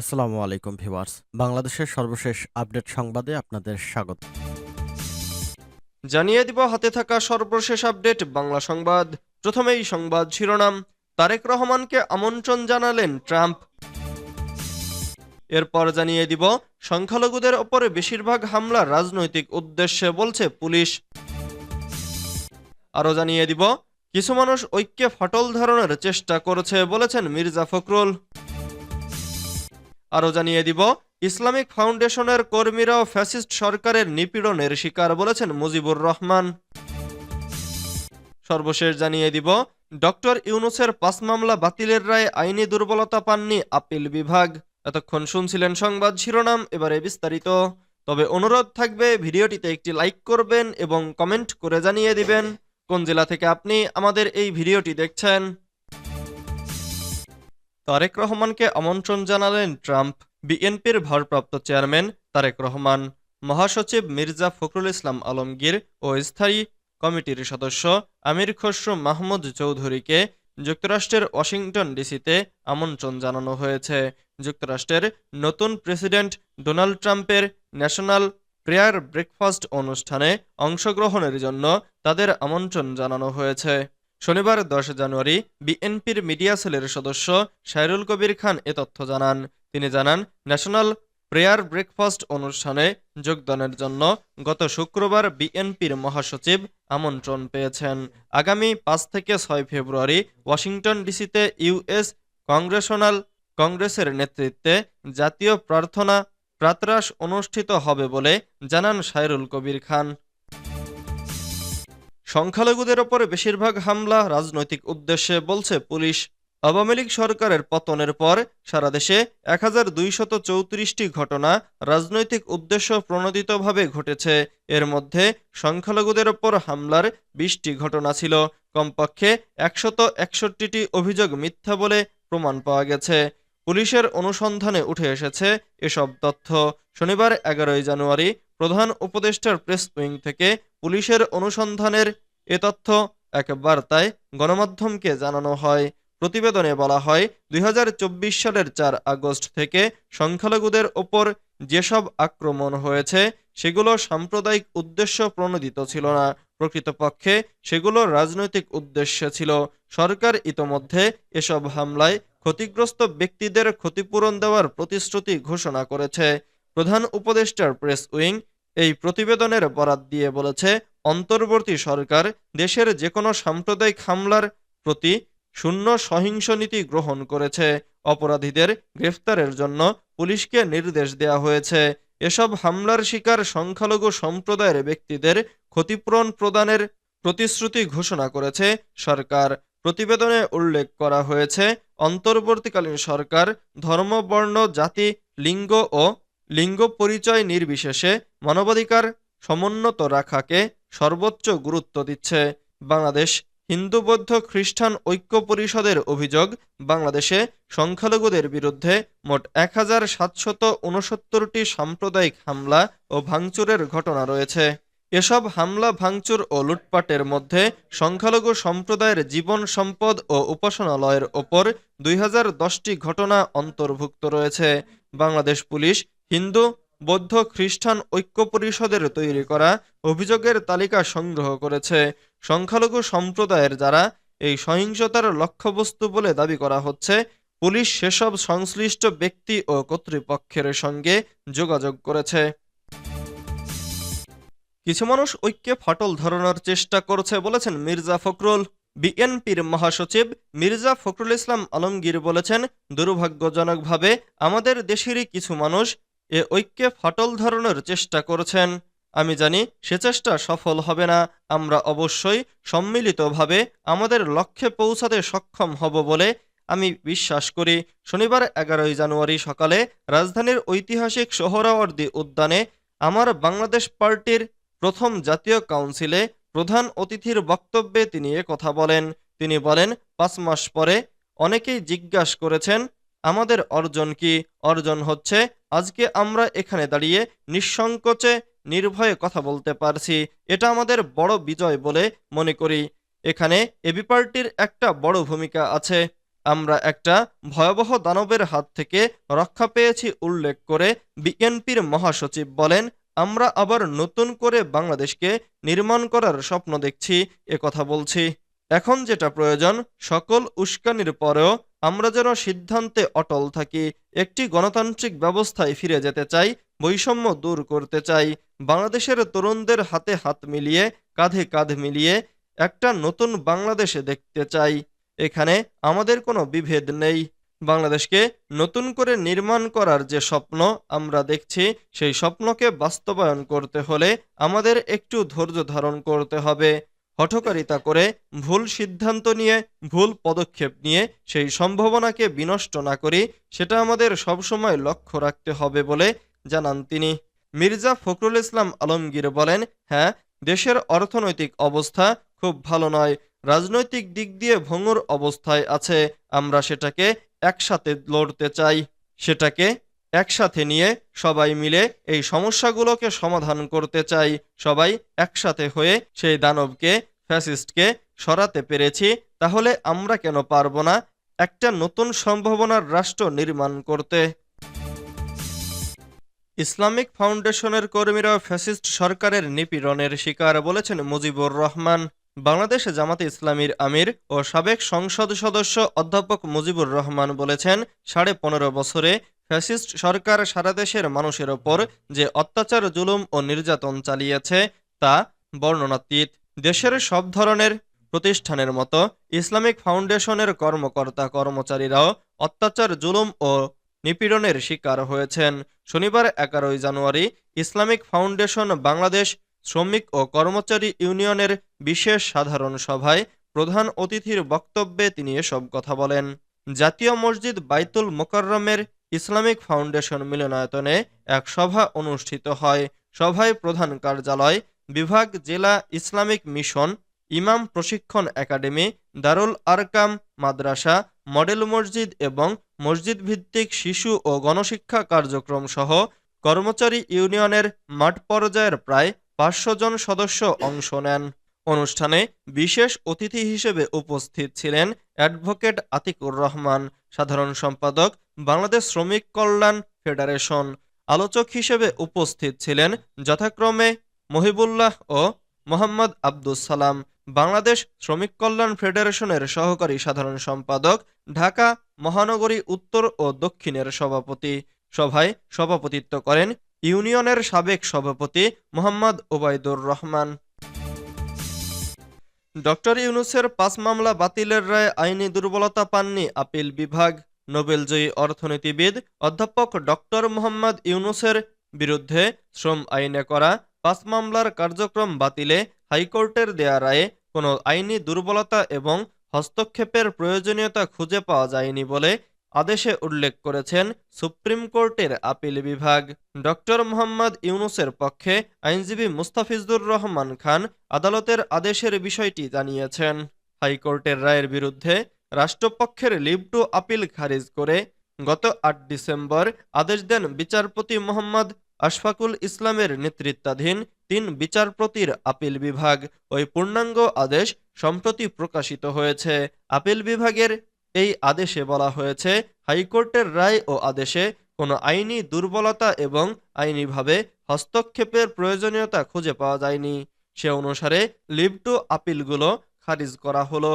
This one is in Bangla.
আসসালামু আলাইকুম ভিউয়ার্স। বাংলাদেশের সর্বশেষ আপডেট সংবাদে আপনাদের স্বাগত। জানিয়ে দিব, হাতে থাকা সর্বশেষ আপডেট, বাংলা সংবাদ। প্রথমেই সংবাদ শিরোনাম, তারেক রহমানকে আমন্ত্রণ জানালেন ট্রাম্প। এরপর জানিয়ে দিব, সংখ্যালঘুদের ওপরে বেশিরভাগ হামলা রাজনৈতিক উদ্দেশ্যে বলছে পুলিশ। আরও জানিয়ে দিব, কিছু মানুষ ঐক্যে ফাটল ধরনের চেষ্টা করেছে বলেছেন মির্জা ফখরুল। আরও জানিয়ে দিব, ইসলামিক ফাউন্ডেশনের কর্মীরাও ফ্যাসিস্ট সরকারের নিপীড়নের শিকার বলেছেন মুজিবুর রহমান। সর্বশেষ জানিয়ে দিব, ডক্টর ইউনুসের পাঁচ মামলা বাতিলের রায়ে আইনি দুর্বলতা পাননি আপিল বিভাগ। এতক্ষণ শুনছিলেন সংবাদ শিরোনাম, এবারে বিস্তারিত। তবে অনুরোধ থাকবে, ভিডিওটিতে একটি লাইক করবেন এবং কমেন্ট করে জানিয়ে দিবেন। কোন জেলা থেকে আপনি আমাদের এই ভিডিওটি দেখছেন? তারেক রহমানকে আমন্ত্রণ জানালেন ট্রাম্প। বিএনপির ভারপ্রাপ্ত চেয়ারম্যান তারেক রহমান, মহাসচিব মির্জা ফখরুল ইসলাম আলমগীর ও স্থায়ী কমিটির সদস্য আমির খসরু মাহমুদ চৌধুরীকে যুক্তরাষ্ট্রের ওয়াশিংটন ডিসিতে আমন্ত্রণ জানানো হয়েছে। যুক্তরাষ্ট্রের নতুন প্রেসিডেন্ট ডোনাল্ড ট্রাম্পের ন্যাশনাল প্রেয়ার ব্রেকফাস্ট অনুষ্ঠানে অংশগ্রহণের জন্য তাদের আমন্ত্রণ জানানো হয়েছে। শনিবার দশ জানুয়ারি বিএনপির মিডিয়া সেলের সদস্য শায়রুল কবির খান এ তথ্য জানান। তিনি জানান, ন্যাশনাল প্রেয়ার ব্রেকফাস্ট অনুষ্ঠানে যোগদানের জন্য গত শুক্রবার বিএনপির মহাসচিব আমন্ত্রণ পেয়েছেন। আগামী পাঁচ থেকে ছয় ফেব্রুয়ারি ওয়াশিংটন ডিসিতে ইউএস কংগ্রেশনাল কংগ্রেসের নেতৃত্বে জাতীয় প্রার্থনা প্রাতরাস অনুষ্ঠিত হবে বলে জানান শায়রুল কবির খান। সংখ্যালঘুদের ওপরে বেশিরভাগ হামলা রাজনৈতিক উদ্দেশ্যে বলছে পুলিশ। আওয়ামী লীগ সরকারের পতনের পর সারা দেশে এক ঘটনা রাজনৈতিক উদ্দেশ্য প্রণোদিতভাবে ঘটেছে। এর মধ্যে সংখ্যালঘুদের ওপর হামলার বিশটি ঘটনা ছিল। কমপক্ষে একশত একষট্টিটি অভিযোগ মিথ্যা বলে প্রমাণ পাওয়া গেছে। পুলিশের অনুসন্ধানে উঠে এসেছে এসব তথ্য। শনিবার এগারোই জানুয়ারি প্রধান উপদেষ্টার প্রেস উইং থেকে পুলিশের অনুসন্ধানের এ তথ্য এক বার্তায় গণমাধ্যমকে জানানো হয়। প্রতিবেদনে বলা হয়, দুই হাজার চব্বিশ সালের চার আগস্ট থেকে সংখ্যালঘুদের ওপর যেসব আক্রমণ হয়েছে, সেগুলো সাম্প্রদায়িক উদ্দেশ্য প্রণোদিত ছিল না। প্রকৃতপক্ষে সেগুলো রাজনৈতিক উদ্দেশ্যে ছিল। সরকার ইতোমধ্যে এসব হামলায় ক্ষতিগ্রস্ত ব্যক্তিদের ক্ষতিপূরণ দেওয়ার প্রতিশ্রুতি ঘোষণা করেছে। প্রধান উপদেষ্টার প্রেস উইং এই প্রতিবেদনের বরাত দিয়ে বলেছে, অন্তর্বর্তী সরকার দেশের যে কোনো সাম্প্রদায়িক হামলার প্রতি শূন্য সহিংস নীতি গ্রহণ করেছে। অপরাধীদের গ্রেফতারের জন্য পুলিশকে নির্দেশ দেওয়া হয়েছে। এসব হামলার শিকার সংখ্যালঘু সম্প্রদায়ের ব্যক্তিদের ক্ষতিপূরণ প্রদানের প্রতিশ্রুতি ঘোষণা করেছে সরকার। প্রতিবেদনে উল্লেখ করা হয়েছে, অন্তর্বর্তীকালীন সরকার ধর্ম, বর্ণ, জাতি, লিঙ্গ ও লিঙ্গ পরিচয় নির্বিশেষে মানবাধিকার সমুন্নত রাখাকে সর্বোচ্চ গুরুত্ব দিচ্ছে। বাংলাদেশ হিন্দু বৌদ্ধ খ্রিস্টান ঐক্য পরিষদের অভিযোগ, বাংলাদেশে সংখ্যালঘুদের বিরুদ্ধে মোট এক হাজার সাতশত উনসত্তরটি সাম্প্রদায়িক হামলা ও ভাঙচুরের ঘটনা রয়েছে। এসব হামলা, ভাঙচুর ও লুটপাটের মধ্যে সংখ্যালঘু সম্প্রদায়ের জীবন সম্পদ ও উপাসনালয়ের ওপর দুই ঘটনা অন্তর্ভুক্ত রয়েছে। বাংলাদেশ পুলিশ হিন্দু, বৌদ্ধ, খ্রিস্টান ঐক্য পরিষদের তৈরি করা অভিযোগের তালিকা সংগ্রহ করেছে। সংখ্যালঘু সম্প্রদায়ের যারা এই সহিংসতার লক্ষ্যবস্তু বলে দাবি করা হচ্ছে, পুলিশ সেসব সংশ্লিষ্ট ব্যক্তি ও কর্তৃপক্ষের সঙ্গে যোগাযোগ করেছে। কিছু মানুষ ঐক্যে ফাটল ধরানোর চেষ্টা করছে বলেছেন মির্জা ফখরুল। বিএনপির মহাসচিব মির্জা ফখরুল ইসলাম আলমগীর বলেছেন, দুর্ভাগ্যজনকভাবে আমাদের দেশেরই কিছু মানুষ এ ঐক্যে ফাটল ধরানোর চেষ্টা করছেন। আমি জানি সে চেষ্টা সফল হবে না। আমরা অবশ্যই সম্মিলিতভাবে আমাদের লক্ষ্যে পৌঁছাতে সক্ষম হব বলে আমি বিশ্বাস করি। শনিবার এগারোই জানুয়ারি সকালে রাজধানীর ঐতিহাসিক সোহরাওয়ার্দী উদ্যানে আমার বাংলাদেশ পার্টির প্রথম জাতীয় কাউন্সিলে প্রধান অতিথির বক্তব্যে তিনি কথা বলেন। তিনি বলেন, পাঁচ মাস পরে অনেকেই জিজ্ঞাসা করেছেন আমাদের অর্জন কি? অর্জন হচ্ছে আজকে আমরা এখানে দাঁড়িয়ে নিঃসংকোচে, নির্ভয়ে কথা বলতে পারছি। এটা আমাদের বড় বিজয় বলে মনে করি। এখানে এবি পার্টির একটা বড় ভূমিকা আছে। আমরা একটা ভয়াবহ দানবের হাত থেকে রক্ষা পেয়েছি উল্লেখ করে বিএনপির মহাসচিব বলেন, আমরা আবার নতুন করে বাংলাদেশকে নির্মাণ করার স্বপ্ন দেখছি কথা বলছি। এখন যেটা প্রয়োজন, সকল উস্কানির পরেও আমরা যেন সিদ্ধান্তে অটল থাকি, একটি গণতান্ত্রিক ব্যবস্থায় ফিরে যেতে চাই, বৈষম্য দূর করতে চাই, বাংলাদেশের তরুণদের হাতে হাত মিলিয়ে, কাঁধে কাঁধ মিলিয়ে একটা নতুন বাংলাদেশে দেখতে চাই। এখানে আমাদের কোনো বিভেদ নেই। বাংলাদেশকে নতুন করে নির্মাণ করার যে স্বপ্ন আমরা দেখছি, সেই স্বপ্নকে বাস্তবায়ন করতে হলে আমাদের একটু ধৈর্য ধারণ করতে হবে। হঠকারিতা করে ভুল সিদ্ধান্ত নিয়ে, ভুল পদক্ষেপ নিয়ে সেই সম্ভাবনাকে বিনষ্ট না করি, সেটা আমাদের সবসময় লক্ষ্য রাখতে হবে বলে জানান তিনি। মির্জা ফখরুল ইসলাম আলমগীর বলেন হ্যাঁ দেশের অর্থনৈতিক অবস্থা খুব ভালো নয়। রাজনৈতিক দিক দিয়ে ভঙ্গুর অবস্থায় আছে। আমরা সেটাকে একসাথে লড়তে চাই। সেটাকে একসাথে নিয়ে সবাই মিলে এই সমস্যাগুলোকে সমাধান করতে চাই। সবাই একসাথে হয়ে সেই দানবকে, ফ্যাসিস্টকে সরাতে পেরেছি। তাহলে আমরা কেন পারব না একটা নতুন সম্ভাবনার রাষ্ট্র নির্মাণ করতে? ইসলামিক ফাউন্ডেশনের কর্মীরা ফ্যাসিস্ট সরকারের নিপীড়নের শিকার বলেছেন মুজিবুর রহমান। বাংলাদেশ জামাতে ইসলামীর আমির ও সাবেক সংসদ সদস্য অধ্যাপক মুজিবুর রহমান বলেছেন, সাড়ে পনেরো বছরে ফ্যাসিস্ট সরকার সারা দেশের মানুষের ওপর যে অত্যাচার, জুলুম ও নির্যাতন চালিয়েছে, তা বর্ণনাতীত। দেশের সব ধরনের প্রতিষ্ঠানের মতো ইসলামিক ফাউন্ডেশনের কর্মকর্তা কর্মচারীরাও অত্যাচার, জুলুম ও নিপীড়নের শিকার হয়েছেন। শনিবার এগারোই জানুয়ারি ইসলামিক ফাউন্ডেশন বাংলাদেশ শ্রমিক ও কর্মচারী ইউনিয়নের বিশেষ সাধারণ সভায় প্রধান অতিথির বক্তব্যে তিনি এসব কথা বলেন। জাতীয় মসজিদ বাইতুল মোকাররমের ইসলামিক ফাউন্ডেশন মিলনায়তনে এক সভা অনুষ্ঠিত হয়। সভায় প্রধান কার্যালয়, বিভাগ, জেলা ইসলামিক মিশন, ইমাম প্রশিক্ষণ একাডেমি, দারুল আরকাম মাদ্রাসা, মডেল মসজিদ এবং মসজিদ ভিত্তিক শিশু ও গণশিক্ষা কার্যক্রম সহ কর্মচারী ইউনিয়নের মাঠ পর্যায়ের প্রায় পাঁচশো জন সদস্য অংশ নেন। অনুষ্ঠানে বিশেষ অতিথি হিসেবে উপস্থিত ছিলেন অ্যাডভোকেট আতিকুর রহমান, সাধারণ সম্পাদক বাংলাদেশ শ্রমিক কল্যাণ ফেডারেশন। আলোচক হিসেবে উপস্থিত ছিলেন যথাক্রমে মহিবুল্লাহ ও মোহাম্মদ আব্দুস সালাম, বাংলাদেশ শ্রমিক কল্যাণ ফেডারেশনের সহকারী সাধারণ সম্পাদক, ঢাকা মহানগরী উত্তর ও দক্ষিণের সভাপতি। সভায় সভাপতিত্ব করেন ইউনিয়নের সাবেক সভাপতি মোহাম্মদ ওবায়দুর রহমান। ডক্টর ইউনুসের পাঁচ মামলা বাতিলের রায় আইনি দুর্বলতা পাননি আপিল বিভাগ। নোবেলজয়ী অর্থনীতিবিদ অধ্যাপক ডক্টর মোহাম্মদ ইউনুসের বিরুদ্ধে শ্রম আইনে করা পাঁচ মামলার কার্যক্রম বাতিলে হাইকোর্টের দেয়া রায়ে কোনো আইনি দুর্বলতা এবং হস্তক্ষেপের প্রয়োজনীয়তা খুঁজে পাওয়া যায়নি বলে আদেশে উল্লেখ করেছেন সুপ্রিম কোর্টের আপিল বিভাগ। ডক্টর মোহাম্মদ ইউনুসের পক্ষে আইনজীবী মুস্তাফিজুর রহমান খান আদালতের আদেশের বিষয়টি জানিয়েছেন। হাইকোর্টের রায়ের বিরুদ্ধে রাষ্ট্রপক্ষের লিভ টু আপিল খারিজ করে গত আট ডিসেম্বর আদেশ দেন বিচারপতি মোহাম্মদ আশফাকুল ইসলামের নেতৃত্বাধীন তিন বিচারপতির আপিল বিভাগ। ওই পূর্ণাঙ্গ আদেশ সম্প্রতি প্রকাশিত হয়েছে। আপিল বিভাগের এই আদেশে বলা হয়েছে, হাইকোর্টের রায় ও আদেশে কোনো আইনি দুর্বলতা এবং আইনিভাবে হস্তক্ষেপের প্রয়োজনীয়তা খুঁজে পাওয়া যায়নি। সে অনুসারে লিভ টু আপিলগুলো খারিজ করা হলো।